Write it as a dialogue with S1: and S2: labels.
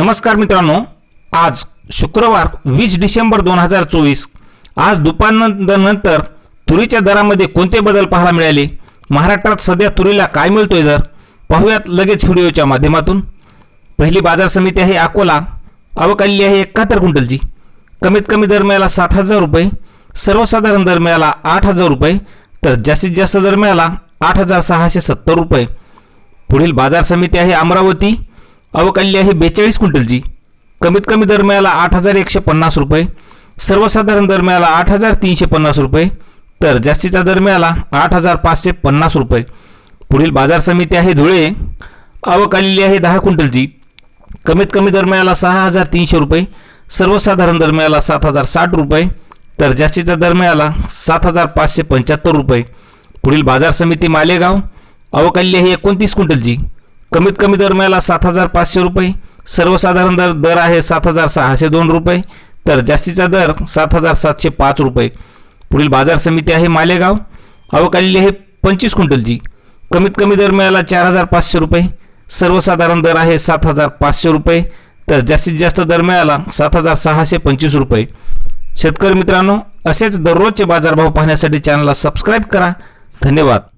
S1: नमस्कार मित्रांनो आज शुक्रवार वीस डिसेंबर दोन हजार चोवीस. आज दुपारनंतर तुरीच्या दरामध्ये कोणते बदल पाहायला मिळाले? महाराष्ट्रात सध्या तुरीला काय मिळतोय दर? पाहूयात लगेच व्हिडिओच्या माध्यमातून. पहिली बाजार समिती आहे अकोला. आवक आलेली आहे एकाहत्तर क्विंटलची. कमीत कमी दर मिळाला सात हजार रुपये. सर्वसाधारण दर मिळाला आठ हजार रुपये. तर जास्तीत जास्त दर मिळाला आठ हजार सहाशे सत्तर रुपये. पुढील बाजार समिती आहे अमरावती. अवकाली आहे बेचाळीस क्विंटलची कमीत कमी दरम्याला आठ हजार एकशे पन्नास रुपये. सर्वसाधारण दरम्याला आठ हजार तीनशे पन्नास रुपये. तर जास्तीचा दरम्याला आठ हजार पाचशे पन्नास रुपये. पुढील बाजार समिती आहे धुळे. आवक आलेली आहे दहा क्विंटलची कमीत कमी दरम्याला सहा हजार तीनशे रुपये. सर्वसाधारण दरम्याला सात हजार साठ रुपये. तर जास्तीचा दरम्याला सात हजार पाचशे पंच्याहत्तर रुपये. पुढील बाजार समिती मालेगाव. अवकाली आहे एकोणतीस क्विंटलची कमीत कमी दर मिळाला सात हजार पाचशे रुपये. सर्वसाधारण दर दर आहे सात हजार सहाशे दोन रुपये. तर जास्तीचा दर सात हजार सातशे पाच रुपये. पुढील बाजार समिती आहे मालेगाव. अवकालेली आहे पंचवीस क्विंटलची. कमीत कमी दर मिळाला चार हजार पाचशे रुपये. सर्वसाधारण दर आहे सात हजार पाचशे रुपये. तर जास्तीत जास्त दर मिळाला सात हजार सहाशे पंचवीस रुपये. शेतकरी मित्रांनो असेच दररोजचे बाजारभाव पाहण्यासाठी चॅनलला सबस्क्राईब करा. धन्यवाद.